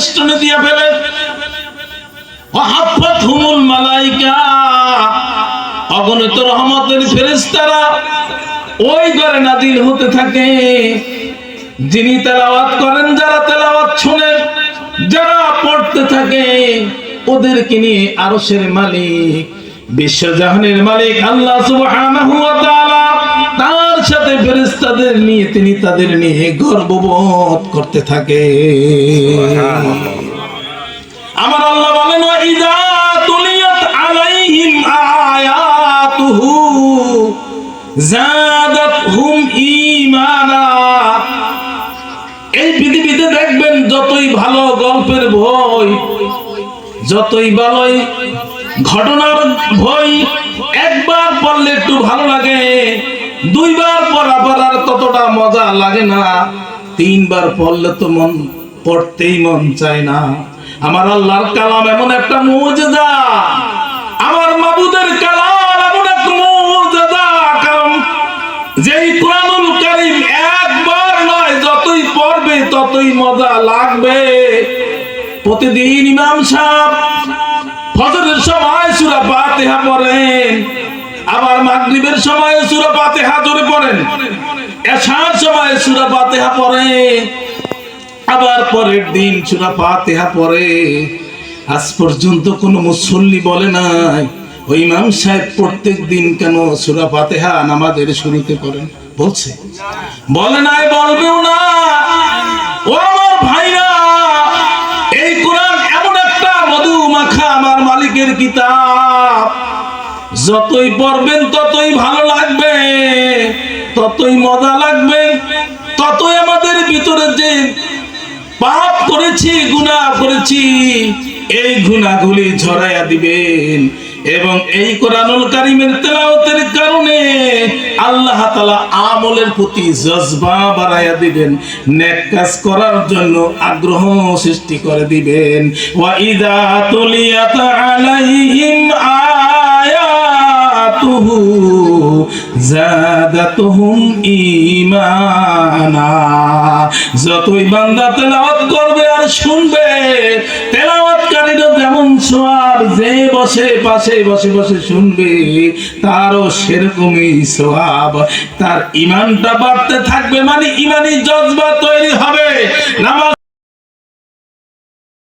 বেষ্টনে দিয়া ফেলে। ওয়াহাফাতহুমুল মালাইকা। অগণিত রহমতের ফেরেশতারা ওই ঘরে হতে থাকে। যিনি তেলাওয়াত করেন, যারা তেলাওয়াত শোনেন, যারা পড়তে থাকে, ওদেরকে নিয়ে আরশের মালিক বিশ্বজাহানের মালিক আল্লাহ সুবহানাহু ওয়া তার সাথে ফেরেশতাদের নিয়ে তিনি তাদের নিয়ে গর্ববোধ করতে থাকে। আমার আল্লাহ বলেন ওয়া তুলিয়াত আলাইহিম আয়াতুহু জাদাতহুম ঈমানা। এই পৃথিবীতে দেখবেন যতই ভালো গল্পের বই যতই ভালোই ঘটনার বই একবার পড়লে একটু ভালো লাগে। দুইবার পড়া পড়ার ততটা মজা লাগে না। তিনবার পড়লে তো মন, পড়তেই মন চায় না। আমার আল্লাহর কালাম এমন একটা মুজেজা। আমার মাবুদের কালাম এমন এক মুজেজা, কারণ যেই কোরআনুল কারীম একবার নয়, যতই পড়বে ততই মজা লাগবে। প্রতিদিন ইমাম সাহেব ফজরের সময় সূরা ফাতিহা পড়েন। আবার মাগরিবের সময় সূরা ফাতিহা জোরে পড়েন। এশার সময় সূরা ফাতিহা পড়েন আবার পরের দিন সূরা ফাতিহা পড়ে। আজ পর্যন্ত কোনো মুসল্লি বলে নাই, ওই ইমাম সাহেব প্রত্যেক দিন কেন সূরা ফাতিহা নামাজের শুরুতে পড়েন? বলছে। বলে নাই, বলবেও না। ও আমার ভাইরা, এই কোরআন এমন একটা মধু মাখা আমার মালিকের কিতাব। যতই পড়বেন, ততই ভালো লাগবে। ততই মজা লাগবে। ততই আমাদের ভিতরে যে পাপ করেছি, গুনাহ করেছি, এই গুনাহগুলি ঝরাইয়া দিবেন। এবং এই কোরআনুল কারিমের তেলাওয়াতের কারণে আল্লাহ তাআলা আমলের প্রতি জজবা বাড়াইয়া দিবেন। নেক কাজ করার জন্য আগ্রহ সৃষ্টি করে দিবেন। ওয়া ইদা তুলিয়াত আলাইহিম আয়াতুহু জাদাতুহুম ঈমানা। যতই বান্দা তেলাওয়াত করবে আর শুনবে তেলাওয়াতকারীরা যেমন সোয়াব, যে বসে পাশে বসে বসে শুনবে, তারও সেরকমই সোয়াব। তার ইমানটা বাড়তে থাকবে মানে ইমানি জজবা।